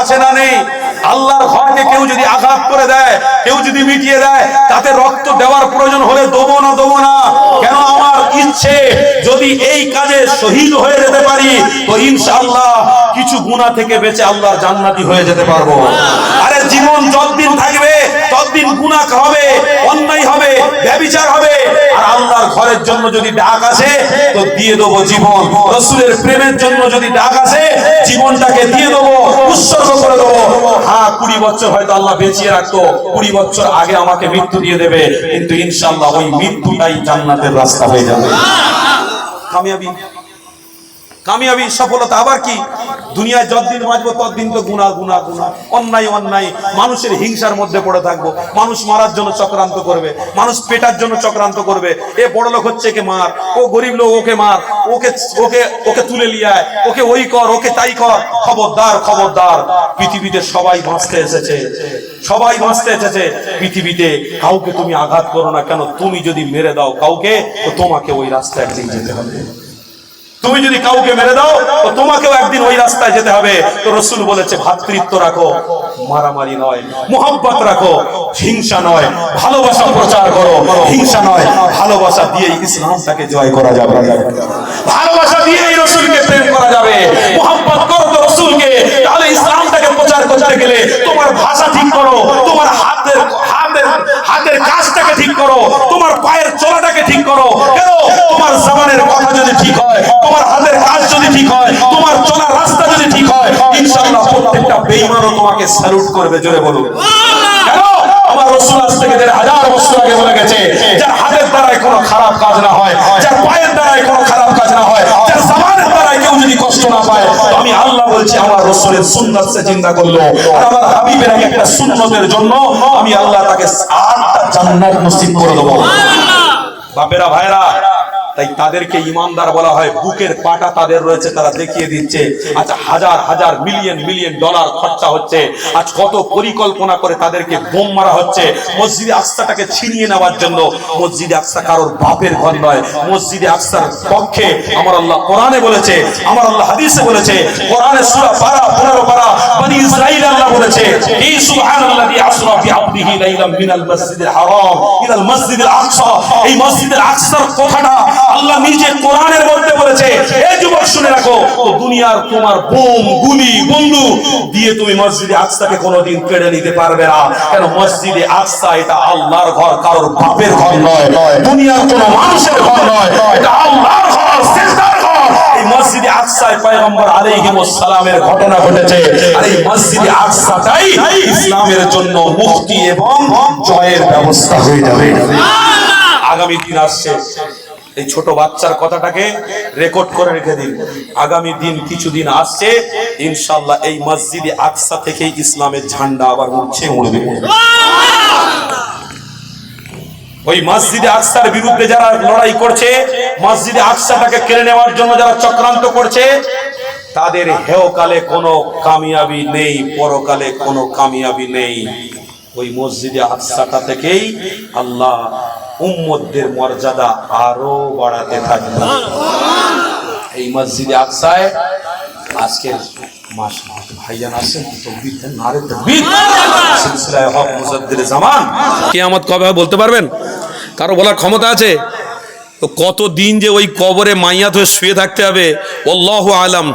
আছে না নেই, আল্লাহর ঘরকে কেউ যদি আঘাত করে দেয়, কেউ যদি মিটিয়ে দেয়, তাতে রক্ত দেওয়ার প্রয়োজন হলে দেবো না দেবো না। কেন আমার ইচ্ছে, যদি এই কাজে শহীদ হয়ে যেতে পারি, তো ইনশাআল্লাহ কিছু গুণা থেকে বেঁচে আল্লাহর জান্নাতি হয়ে যেতে পারব। আরে জীবন যতদিন থাকবে ততদিন গুনাহ হবে অন্যায় হবে ব্যভিচার হবে। আর আল্লাহর ঘরের জন্য যদি ডাক আসে তো দিয়ে দেবো জীবন। রসুলের প্রেমের জন্য যদি ডাক আসে জীবনটাকে দিয়ে দেবো উৎসর্গ করে দেবো। হ্যাঁ কুড়ি বছর হয়তো আল্লাহ বেঁচিয়ে রাখতো। কুড়ি বছর আগে আমাকে মৃত্যু দিয়ে দেবে। কিন্তু ইনশাল্লাহ ওই মৃত্যুটাই জান্নাতের রাস্তা হয়ে যাবে। কামিয়াবি কামিয়াবি সফলতা আবার কি? দুনিয়ায় যতদিন বাঁচবো, ততদিন তো গুণা গুণা গুণা অন্যায় অন্যায়। মানুষের হিংসার মধ্যে পড়ে থাকব। মানুষ মারার জন্য চক্রান্ত করবে। মানুষ পেটার জন্য চক্রান্ত করবে। এ বড় লোক হচ্ছে একে মার? ও গরিব লোক, ওকে মার। ওকে ওকে ওকে তুলে নিয়ে ওকে ওই কর, ওকে তাই কর। খবরদার খবরদার। পৃথিবীতে সবাই বাঁচতে এসেছে। সবাই বাঁচতে এসেছে। পৃথিবীতে কাউকে তুমি আঘাত করো না। কেন? তুমি যদি মেরে দাও কাউকে, তো তোমাকে ওই রাস্তায় একদিন যেতে হবে। তুমি যদি কাউকে মেরে দাও, তো তোমাকেও একদিন ওই রাস্তায় যেতে হবে। তো রসুল বলেছে ভ্রাতৃত্ব রাখো, মারামারি নয়, মোহাব্বত রাখো, হিংসা নয়, ভালোবাসা প্রচার করো, হিংসা নয়, ভালোবাসা দিয়ে ইসলামটাকে জয় করা যাবে। ভালোবাসা দিয়ে এই রসুলকে প্রেম করা যাবে। মোহাব্বত করো তো রসুলকে, তাহলে ইসলামটাকে প্রচার করতে গেলে তোমার ভাষা ঠিক করো, তোমার হাতের হাতের হাতের কাজটাকে ঠিক করো তোমার পায়ের চলাটাকে ঠিক করো কেন তোমার জবানের কথা যদি ঠিক হয় তোমার হাতের কাজ যদি ঠিক হয় তোমার চলার রাস্তা যদি ঠিক হয় ইনশাআল্লাহ প্রত্যেকটা বেঈমানও তোমাকে স্যালুট করবে জোরে বলুন। আমার রসুল আজ থেকে দেড় হাজার বছর আগে বলে গেছে যার হাতের কোনো খারাপ কাজ না হয় যার পায়ের কোনো খারাপ কাজ না হয় যার দ্বারাই কেউ যদি কষ্ট না পায় আমি আল্লাহ বলছি আমার রসুলের সুন্নাত সে চিন্তা করল। আর আমার হাবিবের এক একটা সুন্নতের জন্য আমি আল্লাহ তাকে আটটা জান্নাত নসিব করে দেবো। বাপেরা ভাইরা তাই তাদেরকে ইমানদার বলা হয়, বুকের পাটা তাদের রয়েছে, তারা দেখিয়ে দিচ্ছে। আচ্ছা হাজার হাজার, মিলিয়ন মিলিয়ন ডলার খরচা হচ্ছে। আজ কত পরিকল্পনা করে তাদেরকে বোম মারা হচ্ছে। মসজিদে আকসাটাকে ছিনিয়ে নেওয়ার জন্য। মসজিদে আকসা কারোর বাপের ঘর নয়। মসজিদে আকসার পক্ষে আমার আল্লাহ কোরআনে বলেছে, আমার আল্লাহ হাদিসে বলেছে কোরআনে সূরা পারা 15 পারা, বনি ইসরাইল আল্লাহ বলেছে এই সুবহানাল্লাযী আসরা বি আবদিহি লাইলাম মিনাল মাসজিদিল হারাম, ইলাল মাসজিদিল আকসা। এই মসজিদের আকসার কথাটা আল্লাহ নিজে কোরআনের মধ্যে বলেছে এই যুবক, শুনে রাখো দুনিয়ার তোমার বোম, গুলি, বন্ধু দিয়ে তুমি মসজিদে আকসাকে কোনোদিন কেড়ে নিতে পারবে না। কেন মসজিদে আকসা এটা আল্লাহর ঘর, কারোর বাপের ঘর নয়। দুনিয়ার কোনো মানুষের ঘর নয়। এটা আল্লাহর ঘর সিজদার ঘর। এই মসজিদে আকসায় পয়গম্বর আলাইহিস সালামের ঘটনা ঘটেছে। আর এই মসজিদে আকসাটাই ইসলামের জন্য মুক্তি এবং জয়ের ব্যবস্থা হয়ে যাবে। আগামী দিন আসছে। এই ছোট বাচ্চার কথাটাকে রেকর্ড করে রেখে দিন। আগামী দিন কিছুদিন আসছে ইনশাল্লাহ এই মসজিদে আকসা থেকে ইসলামের ঝান্ডা আবার উঠছে, উড়বে। ওই মসজিদে আকসার বিরুদ্ধে যারা লড়াই করছে, মসজিদে আকসাটাকে কেড়ে নেওয়ার জন্য যারা চক্রান্ত করছে, তাদের হেওকালে কোনো কামিয়াবি নেই, পরকালে কোনো কামিয়াবি নেই। ওই মসজিদে আকসাটা থেকেই আল্লাহ উম্মতদের মর্যাদা আরও বাড়াতে থাকবে এই মসজিদে আকসায় আজকের বলতে পারবেন? কারও বলার ক্ষমতা আছে? তো কত দিন যে ওই কবরে মাইয়াত হয়ে শুয়ে থাকতে হবে? অল্লাহ আলাম।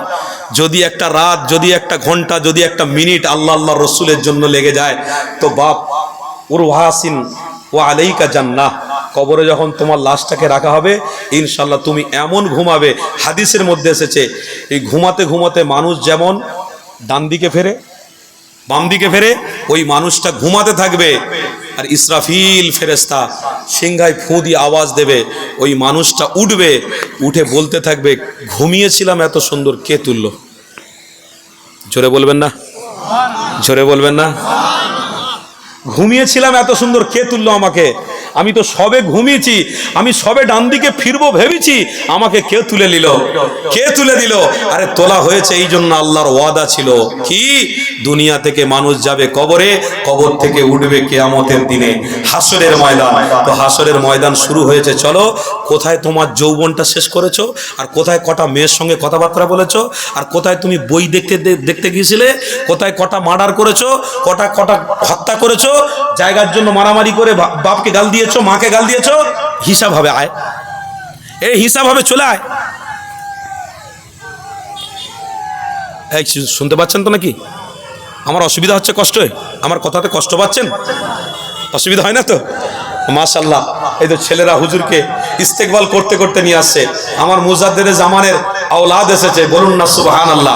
যদি একটা রাত, যদি একটা ঘণ্টা, যদি একটা মিনিট আল্লাহ আল্লাহ রসুলের জন্য লেগে যায়, তো বাপ ওর ও আলাইকা জান্নাহ। কবরে যখন তোমার লাশটাকে রাখা হবে ইনশাল্লাহ তুমি এমন ঘুমাবে। হাদিসের মধ্যে এসেছে, এই ঘুমাতে ঘুমাতে মানুষ যেমন ডান দিকে ফেরে, বাম দিকে ফেরে, ওই মানুষটা ঘুমাতে থাকবে। আর ইসরাফিল ফেরেস্তা সিংহায় ফু দিয়ে আওয়াজ দেবে, ওই মানুষটা উঠবে, উঠে বলতে থাকবে, ঘুমিয়েছিলাম এত সুন্দর, কে তুললো? জোরে বলবেন না? জোরে বলবেন না? ঘুমিয়েছিলাম এত সুন্দর, কে তুললো আমাকে? আমি তো সবে ঘুমিয়েছি, আমি সবে ডান দিকে ফিরবো ভেবেছি, আমাকে কে তুলে নিল? কে তুলে দিল? আরে তোলা হয়েছে, এই জন্য আল্লাহর ওয়াদা ছিল। কি? দুনিয়া থেকে মানুষ যাবে কবরে, কবর থেকে উঠবে কেয়ামতের দিনে। হাসরের ময়দান। তো হাসরের ময়দান শুরু হয়েছে, চলো, কোথায় তোমার যৌবনটা শেষ করেছ? আর কোথায় কটা মেয়ের সঙ্গে কথাবার্তা বলেছ? আর কোথায় তুমি বই দেখতে দেখতে গিয়েছিলে? কোথায় কটা মার্ডার করেছ? কটা কটা হত্যা করেছ? জায়গার জন্য মারামারি করে বাপকে গাল দিয়েছ, মাকে গাল দিয়েছ? হিসাব হবে, আয়। এই হিসাব হবে, চলে আয়। এই শুনতে পাচ্ছেন তো নাকি? আমার অসুবিধা হচ্ছে কষ্ট। আমার কথাতে কষ্ট পাচ্ছেন? অসুবিধা হয় না তো? মাশাল্লাহ এই তো ছেলেরা হুজুরকে ইস্তেকবাল করতে করতে নিয়ে আসছে। আমার মুজাদ্দের জামানের আওলাদ এসেছে। বলুন না সুবহান আল্লাহ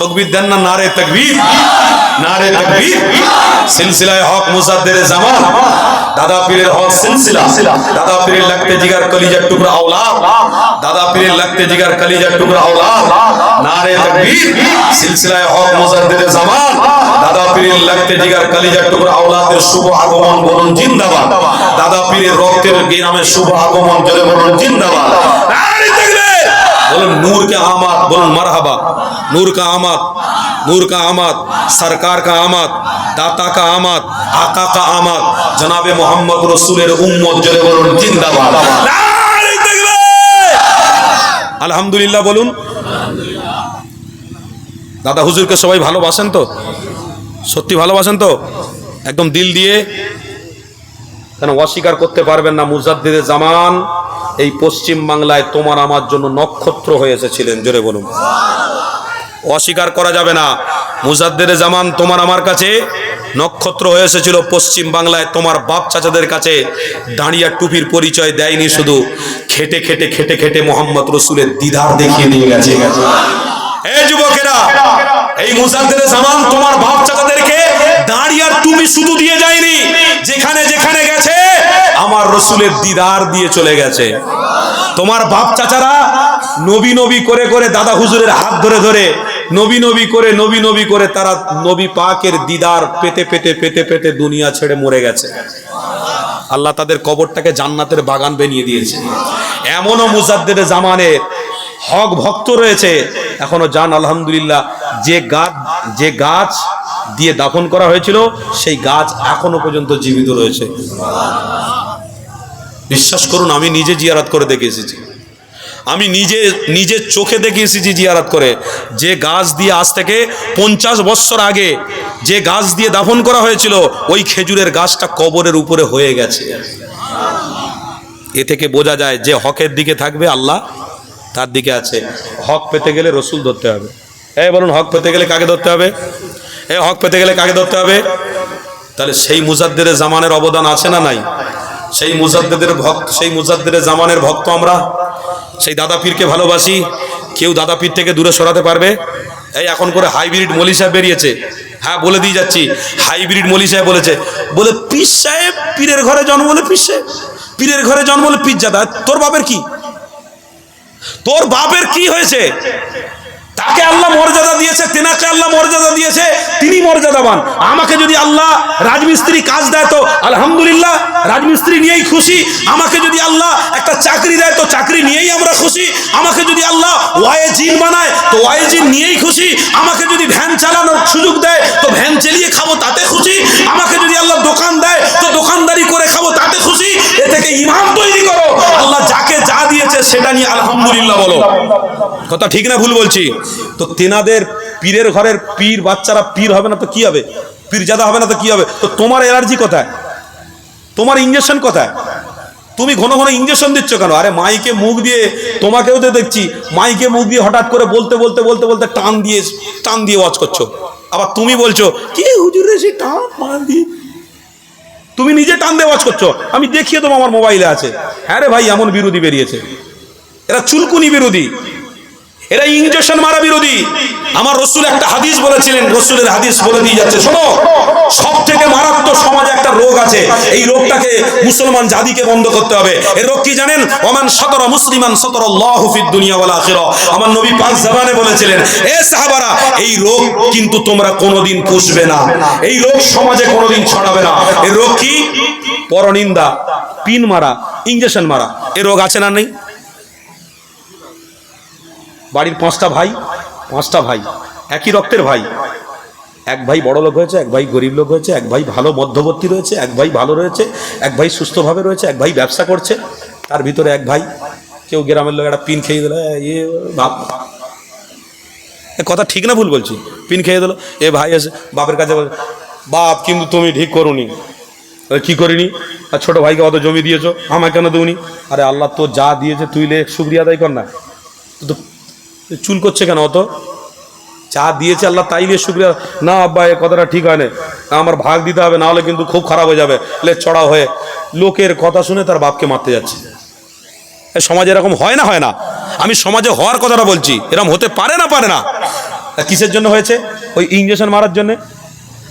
তকবির দেন না, নারে তকবীর? নারে তাকবীর সিলসিলায় হক মুসাদ্দের জামান। দাদা পীরের হক সিলসিলা। দাদা পীরের লাগতে জিগার কলিজার টুকরা আওলাদ দাদা পীরের লাগতে জিগার কলিজার টুকরা আওলাদ নারে তাকবীর সিলসিলায় হক মুসাদ্দের জামান। দাদা পীরের লাগতে জিগার কলিজার টুকরা আওলাদের শুভ আগমন বলুন জিন্দাবাদ। দাদা পীরের রক্তের গ্রামে শুভ আগমন জলে বলুন জিন্দাবাদ। নারে তাকবীর বলুন নূর কে আমাদ, বলুন মারহাবা। নূর কা আমাদ। नूर का आमद सरकार का आमद दाता का आमद आका का आमद जनाबे मोहम्मद रसूलेर उम्मत জোরে বলুন জিন্দাবাদ নারে তাকবীর আলহামদুলিল্লাহ বলুন দাদা হুজুরকে সবাই ভালোবাসেন তো সত্যি ভালোবাসেন তো একদম দিল দিয়ে কেন অস্বীকার করতে পারবেন না মুজাদ্দিদে জামান এই পশ্চিম বাংলায় তোমার আমার জন্য নক্ষত্র হয়ে এসেছিলেন জোরে বলুন অস্বীকার করা যাবে না। মুজাদ্দের জামান তোমার আমার কাছে নক্ষত্র হয়ে এসেছিল পশ্চিম বাংলায়, তোমার বাপ চাচাদের কাছে দাঁড়িয়া টুপির পরিচয় দেয়নি শুধু। খেটে খেটে খেটে খেটে মোহাম্মদ রসুলের দিদার দেখিয়ে নিয়ে গেছে। এই যুবকেরা, এই মুজাদ্দের জামান তোমার বাপ চাচাদেরকে দাঁড়িয়ার টুপি শুধু দিয়ে যায়নি, যেখানে যেখানে গেছে, আমার রসুলের দিদার দিয়ে চলে গেছে। তোমার বাপ চাচারা নবী নবী করে করে দাদা হুজুরের হাত ধরে ধরে নবী নবী করে, নবী নবী করে তারা নবী পাকের দিদার পেতে পেতে পেতে পেতে দুনিয়া ছেড়ে মরে গেছে। আল্লাহ তাদের কবরটাকে জান্নাতের বাগান বানিয়ে দিয়েছে। এমনও মুজাদ্দের জামানে হক ভক্ত রয়েছে, এখনও জান আলহামদুলিল্লাহ। যে গাছ যে গাছ দিয়ে দাফন করা হয়েছিল, সেই গাছ এখনও পর্যন্ত জীবিত রয়েছে। বিশ্বাস করুন, আমি নিজে জিয়ারাত করে দেখে এসেছি। আমি নিজে নিজে চোখে দেখে এসেছি জিয়ারাত করে। যে গাছ দিয়ে আজ থেকে পঞ্চাশ বৎসর আগে যে গাছ দিয়ে দাফন করা হয়েছিল, ওই খেজুরের গাছটা কবরের উপরে হয়ে গেছে। এ থেকে বোঝা যায় যে হকের দিকে থাকবে আল্লাহ, তার দিকে আছে। হক পেতে গেলে রসুল ধরতে হবে। এ বলুন, হক পেতে গেলে কাকে ধরতে হবে? এ হক পেতে গেলে কাকে ধরতে হবে? তাহলে সেই মুজাদ্দের জামানের অবদান আছে না নাই? সেই মুজাদ্দের ভক্ত, সেই মুজাদ্দের জামানের ভক্ত আমরা? সেই দাদা পীরকে ভালোবাসি। কেউ দাদা পীর থেকে দূরে সরাতে পারবে? এই এখন করে হাইব্রিড মলি সাহেব বেরিয়েছে। হ্যাঁ বলে দিয়ে যাচ্ছি। হাইব্রিড মলি সাহেব বলেছে, বলে, পীর সাহেব, পীরের ঘরে জন্ম হলে পীর সাহেব, পীরের ঘরে জন্ম হলে পীর জাদা তোর বাপের কি? তোর বাপের কি হয়েছে? তাকে আল্লাহ মর্যাদা দিয়েছে, তেনাকে আল্লাহ মর্যাদা দিয়েছে, তিনি মর্যাদাবান। আমাকে যদি আল্লাহ রাজমিস্ত্রি কাজ দেয় তো আলহামদুলিল্লাহ, রাজমিস্ত্রি নিয়েই খুশি। আমাকে যদি আল্লাহ একটা চাকরি দেয় তো চাকরি নিয়েই আমরা খুশি। আমাকে যদি আল্লাহ ওয়াইজিন জিন বানায় তো ওয়াইজিন জিন নিয়েই খুশি। আমাকে যদি ভ্যান চালানোর সুযোগ দেয় তো ভ্যান সেটা নিয়ে আলহামদুলিল্লাহ বলো। কথা ঠিক না ভুল বলছি? তো তেনাদের পীরের ঘরের পীর, বাচ্চারা পীর হবে না তো কি হবে? পীর জাদা হবে না তো কি হবে? তো তোমার এলার্জি কোথায়? তোমার ইঞ্জেকশন কোথায়? তুমি ঘন ঘন ইঞ্জেকশন দিচ্ছ কেন? আরে মাইকে মুখ দিয়ে তোমাকেও তো দেখছি, মাইকে মুখ দিয়ে হঠাৎ করে বলতে বলতে বলতে বলতে টান দিয়ে টান দিয়ে ওয়াচ করছ। আবার তুমি বলছো, কি হুজুর সে টান টান দিয়ে তুমি নিজে টান দিয়ে ওয়াচ করছ। আমি দেখিয়ে তোমার আমার মোবাইলে আছে। হ্যাঁ রে ভাই, এমন বিরোধী বেরিয়েছে। এরা চুলকুনি বিরোধী। এরা ইঞ্জেকশন মারা বিরোধী। আমার রসুল একটা হাদিস বলেছিলেন, রসুলের হাদিস বলে দিয়ে যাচ্ছে। শোনো সব থেকে মারাত্মক সমাজে একটা রোগ আছে। এই রোগটাকে মুসলমান জাতিকে বন্ধ করতে হবে। এই রোগ কি জানেন? ওমান সতর মুসলিমান সতর আল্লাহ ফিদ দুনিয়া ওয়াল আখিরা। আমার নবী পাক জামানে বলেছিলেন, এ সাহাবারা, এই রোগ কিন্তু তোমরা কোনোদিন পুষবে না। এই রোগ সমাজে কোনোদিন ছড়াবে না। এই রোগ কি? পরনিন্দা, পিন মারা ইঞ্জেকশন মারা। এ রোগ আছে না নেই? বাড়ির পাঁচটা ভাই পাঁচটা ভাই, একই রক্তের ভাই। এক ভাই বড় লোক হয়েছে, এক ভাই গরিব লোক হয়েছে, এক ভাই ভালো মধ্যবর্তী রয়েছে, এক ভাই ভালো রয়েছে, এক ভাই সুস্থভাবে রয়েছে, এক ভাই ব্যবসা করছে। তার ভিতরে এক ভাই, কেউ গ্রামের লোক একটা পিন খেয়ে দিল ইয়ে বাপ। কথা ঠিক না ভুল বলছি। পিন খেয়ে দিল, এ, ভাই এসে বাপের কাছে বলে, বাপ, কিন্তু তুমি ঠিক করুনি। কি করিনি? আর ছোট ভাইকে অত জমি দিয়েছ, আমায় কেন দেউনি আরে আল্লাহ তো যা দিয়েছে তুই লে, শুক্রিয়া আদায় কর না। তো চুল করছে কেন অত? চা দিয়েছে আল্লাহ তাই নিয়ে শুক্রিয়া। না, আব্বা, এ কথাটা ঠিক হয় না, আমার ভাগ দিতে হবে, না হলে কিন্তু খুব খারাপ হয়ে যাবে। লে চড়া হয়ে। লোকের কথা শুনে তার বাপকে মারতে যাচ্ছে। সমাজে এরকম হয় না হয় না। আমি সমাজে হওয়ার কথাটা বলছি। এরকম হতে পারে না পারে না। কিসের জন্য হয়েছে? ওই ইঞ্জেকশন মারার জন্যে?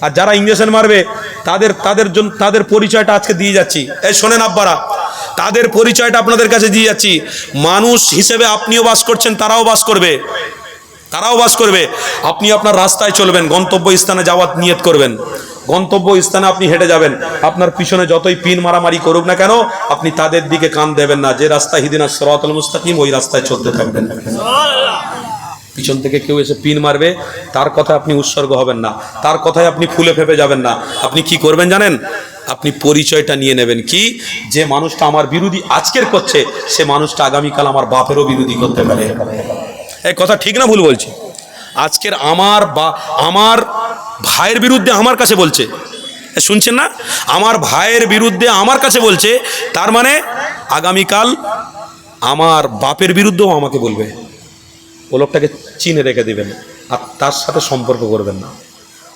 আর যারা ইঞ্জেকশন মারবে, তাদের তাদের জন্য তাদের পরিচয়টা আজকে দিয়ে যাচ্ছি। এই শোনেন আব্বারা। তাদের পরিচয়টা আপনাদের কাছে দিয়ে যাচ্ছি। মানুষ হিসেবে আপনিও বাস করছেন, তারাও বাস করবে। তারাও বাস করবে। আপনি আপনার রাস্তায় চলবেন গন্তব্য স্থানে যাওয়ার নিয়ত করবেন। গন্তব্য স্থানে আপনি হেঁটে যাবেন। আপনার পিছনে যতই পিন মারামারি করুক না কেন, আপনি তাদের দিকে কান দেবেন না। যে রাস্তা হিদিনা সরাতল মুস্তাকিম, ওই রাস্তায় চলতে থাকবেন। পিছন থেকে কেউ এসে পিন মারবে, তার কথা আপনি উৎসর্গ হবেন না। তার কথায় আপনি ফুলে ফেপে যাবেন না। আপনি কি করবেন জানেন? আপনি পরিচয়টা নিয়ে নেবেন কি? যে মানুষটা আমার বিরোধী আজকের করছে, সে মানুষটা আগামীকাল আমার বাপেরও বিরোধী করতে পারে। এই কথা ঠিক না ভুল বলছি? আজকের আমার বা, আমার ভাইয়ের বিরুদ্ধে আমার কাছে বলছে। শুনছেন না? আমার ভাইয়ের বিরুদ্ধে আমার কাছে বলছে, তার মানে আগামীকাল আমার বাপের বিরুদ্ধেও আমাকে বলবে। ও লোকটাকে চিনে রেখে দেবেন, আর তার সাথে সম্পর্ক করবেন না।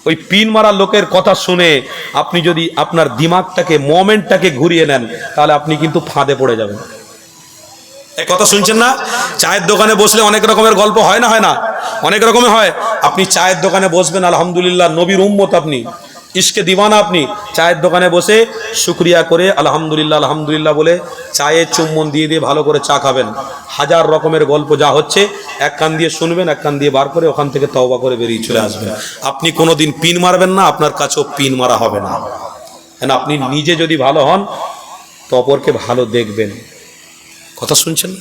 ওই পিন মারা লোকের কথা শুনে আপনি যদি আপনার দিমাগটাকে, মোমেন্টটাকে ঘুরিয়ে নেন, তাহলে আপনি কিন্তু ফাঁদে পড়ে যাবেন। এই কথা শুনছেন না? চায়ের দোকানে বসলে অনেক রকমের গল্প হয় না হয় না? অনেক রকমের হয়। আপনি চায়ের দোকানে বসবেন, আলহামদুলিল্লাহ, নবীর উম্মত আপনি। ইসকে দিবানা আপনি চায়ের দোকানে বসে শুক্রিয়া করে আলহামদুলিল্লাহ আলহামদুলিল্লাহ বলে চায়ে চুম্বন দিয়ে দিয়ে ভালো করে চা খাবেন। হাজার রকমের গল্প যা হচ্ছে, এক কান দিয়ে শুনবেন, এক কান দিয়ে বার করে ওখান থেকে তওবা করে বেরিয়ে চলে আসবেন। আপনি কোনো দিন পিন মারবেন না, আপনার কাছেও পিন মারা হবে না। কেন, আপনি নিজে যদি ভালো হন, তো অপরকে ভালো দেখবেন। কথা শুনছেন?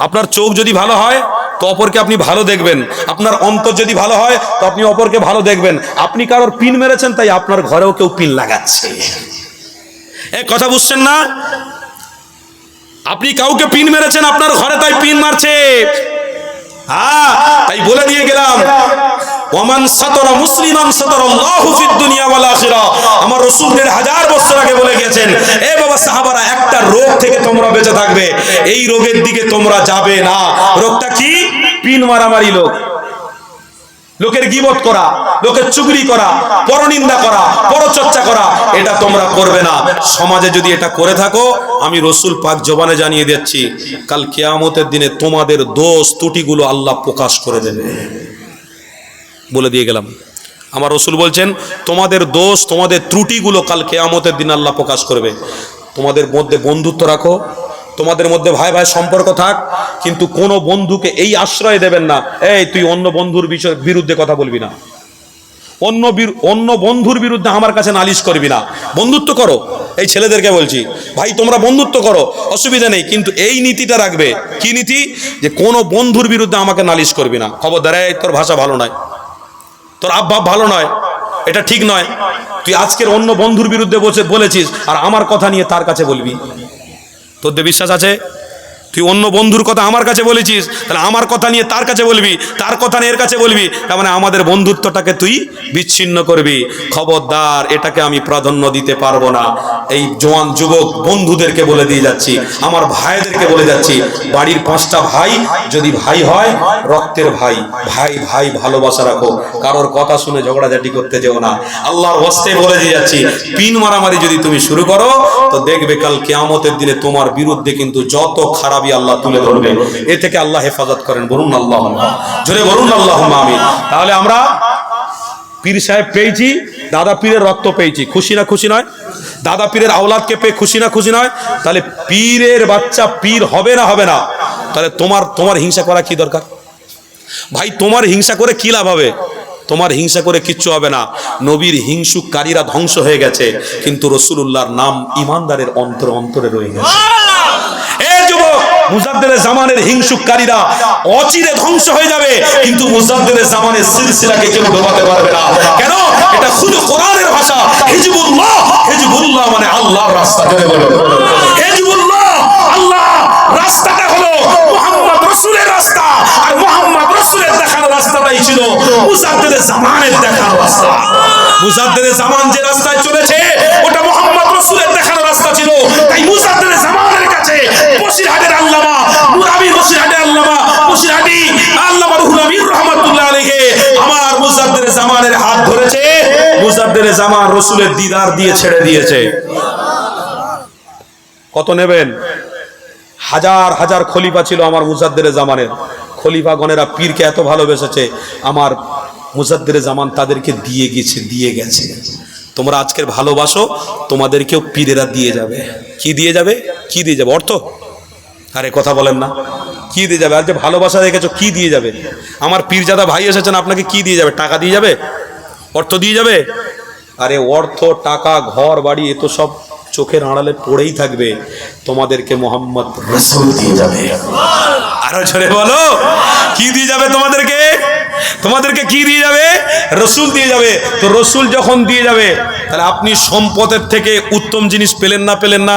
আপনার চোখ যদি ভালো হয়, তো অপরকে আপনি ভালো দেখবেন। আপনার অন্তর যদি ভালো হয়, তো আপনি অপরকে ভালো দেখবেন। আপনি কারোর পিন মেরেছেন, তাই আপনার ঘরেও কেউ পিন লাগাচ্ছে। এ কথা বুঝছেন না? আপনি কাউকে পিন মেরেছেন, আপনার ঘরে তাই পিন মারছে। হ্যাঁ তাই বলে দিয়ে গেলাম। ওমান সাতরা মুসলিমান সাতরা আল্লাহু ফিদ দুনিয়া ওয়াল আখিরা। আমার রাসূল দেড় হাজার বছর আগে বলে গেছেন এ বাবা সাহাবারা, একটা রোগ থেকে তোমরা বেঁচে থাকবে। এই রোগের দিকে তোমরা যাবে না। রোগটা কি? পিন মারামারি লোক। লোকের গিবত করা, লোকের চুগলি করা, পরনিন্দা করা, পরচর্চা করা, এটা তোমরা করবে না। সমাজে যদি এটা করে থাকো, আমি রসুল পাক জবানে জানিয়ে দিচ্ছি, কাল কেয়ামতের দিনে তোমাদের দোষ ত্রুটিগুলো আল্লাহ প্রকাশ করে দেবে। বলে দিয়ে গেলাম। আমার রসুল বলছেন, তোমাদের দোষ, তোমাদের ত্রুটিগুলো কাল কেয়ামতের দিন আল্লাহ প্রকাশ করবে। তোমাদের মধ্যে বন্ধুত্ব রাখো, তোমাদের মধ্যে ভাই ভাই সম্পর্ক থাক, কিন্তু কোনো বন্ধুকে এই আশ্রয় দেবেন না। এই, তুই অন্য বন্ধুর বিষয়, বিরুদ্ধে কথা বলবি না। অন্য অন্য বন্ধুর বিরুদ্ধে আমার কাছে নালিশ করবি না। বন্ধুত্ব করো। এই ছেলেদেরকে বলছি, ভাই, তোমরা বন্ধুত্ব করো, অসুবিধা নেই, কিন্তু এই নীতিটা রাখবে। কি নীতি? যে কোনো বন্ধুর বিরুদ্ধে আমাকে নালিশ করবি না। খবরদার তোর ভাষা ভালো নয়। তোর আব্বাব ভালো নয়, এটা ঠিক নয়। তুই আজকের অন্য বন্ধুর বিরুদ্ধে বসে বলেছিস, আর আমার কথা নিয়ে তার কাছে বলবি। তোর বিশ্বাস আছে? তুই অন্য বন্ধুর কথা আমার কাছে বলেছিস, তাহলে আমার কথা নিয়ে তার কাছে বলবি, তার কথা নিয়ে এর কাছে বলবি, তার মানে আমাদের বন্ধুত্বটাকে তুই বিচ্ছিন্ন করবি। খবরদার, এটাকে আমি প্রাধান্য দিতে পারব না। এই জোয়ান যুবক বন্ধুদেরকে বলে দিয়ে যাচ্ছি, আমার ভাইদেরকে বলে যাচ্ছি, বাড়ির পাঁচটা ভাই যদি ভাই হয়, রক্তের ভাই ভাই ভাই ভালোবাসা রাখো। কারোর কথা শুনে ঝগড়াঝাটি করতে যেও না। আল্লাহর হস্তে বলে দিয়ে যাচ্ছি, পিন মারামারি যদি তুমি শুরু করো, তো দেখবে কাল কেয়ামতের দিনে তোমার বিরুদ্ধে কিন্তু যত খারাপ খারাপই আল্লাহ তুলে ধরবে। এ থেকে আল্লাহ হেফাজত করেন বলুন আল্লাহ জোরে বলুন আল্লাহ আমি তাহলে আমরা পীর সাহেব পেয়েছি দাদা পীরের রক্ত পেয়েছি। খুশি না খুশি নয়? দাদা পীরের আওলাদকে পেয়ে খুশি না খুশি নয়? তাহলে পীরের বাচ্চা পীর হবে না হবে না? তাহলে তোমার তোমার হিংসা করা কি দরকার? ভাই তোমার হিংসা করে কি লাভ হবে? তোমার হিংসা করে কিচ্ছু হবে না। নবীর হিংসুকারীরা ধ্বংস হয়ে গেছে কিন্তু রসুল্লাহর নাম ইমানদারের অন্তর অন্তরে রয়ে গেছে। এ যুবক! মুজাদ্দের জামানের হিংসুকারীরা অচিরে ধ্বংস হয়ে যাবে, কিন্তু মুজাদ্দের জামানের সিলসিলাকে কেউ ডোবাতে পারবে না। কেন? এটা শুধু কোরআনের ভাষা। হিজবুল্লাহ হিজবুল্লাহ মানে আল্লাহর রাস্তা। জোরে বলো। হিজবুল্লাহ, আল্লাহ রাস্তাটা হলো মুহাম্মদ রাসূলের রাস্তা, আর মুহাম্মদ রাসূলের দেখানো রাস্তাটাই ছিল মুজাদ্দের জামানের দেখানো রাস্তা। মুজাদ্দের জামান যে রাস্তায় চলেছে, ওটা মুহাম্মদ রাসূলের দেখানো রাস্তা ছিল। তাই মুজাদ্দের জামানের কাছে বসিরহাটের আল্লামা বসিরহাটি জামান রাসূলের দিদার দিয়ে ছেড়ে দিয়েছে। কত নেবেন? হাজার হাজার খলিফা ছিল আমার মুজাদ্দের জামানের। খলিফা গণেরা পীরকে এত ভালোবেসেছে, আমার মুজাদ্দের জামান তাদেরকে দিয়ে গেছে দিয়ে গেছে। তোমরা আজকের ভালোবাসো, তোমাদেরকেও পীরেরা দিয়ে যাবে। কি দিয়ে যাবে? কি দিয়ে যাবে? অর্থ? আরে, কথা বলেন না। কি দিয়ে যাবে? আর যে ভালোবাসা রেখেছো, কি দিয়ে যাবে? আমার পীরজাদা ভাই এসেছেন, আপনাকে কি দিয়ে যাবে? টাকা দিয়ে যাবে? অর্থ দিয়ে যাবে? আরে অর্থ, টাকা, ঘর, বাড়ি, এ তো সব চোখের আড়ালে পড়েই থাকবে। তোমাদেরকে মোহাম্মদ রসুল দিয়ে যাবে। আরও ঝরে বলো। কি দিয়ে যাবে তোমাদেরকে? তোমাদেরকে কি দিয়ে যাবে? রসুল দিয়ে যাবে। তো রসুল যখন দিয়ে যাবে, তাহলে আপনি সম্পদের থেকে উত্তম জিনিস পেলেন না পেলেন না?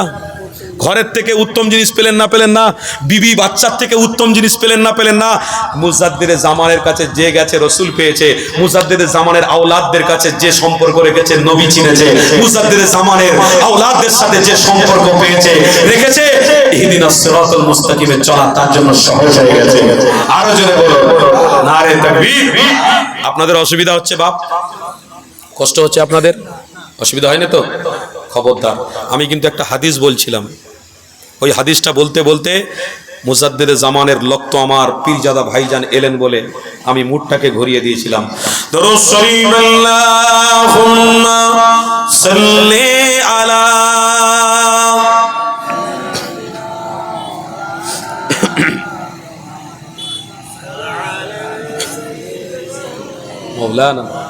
ঘরের থেকে উত্তম জিনিস পেলেন না পেলেন না। বিবি বাচ্চার থেকে উত্তম জিনিস পেলেন না পেলেন না। মুজাদ্দের জামানের কাছে যে গেছে রসুল পেয়েছে। মুজাদ্দের জামানের আওলাদদের কাছে যে সম্পর্ক রেখেছে, নবী চিনেছে। মুজাদ্দের জামানের আওলাদদের সাথে যে সম্পর্ক পেয়েছে, রেখেছে। আরও আপনাদের অসুবিধা হচ্ছে বাপ? কষ্ট হচ্ছে আপনাদের? অসুবিধা হয় না তো? খবরদার। আমি কিন্তু একটা হাদিস বলছিলাম। ওই হাদিসটা বলতে বলতে মুজাদ্দের জামানের লক্ত আমার পীরজাদা ভাইজান এলেন বলে আমি মুঠটাকে ঘুরিয়ে দিয়েছিলাম। মৌলানা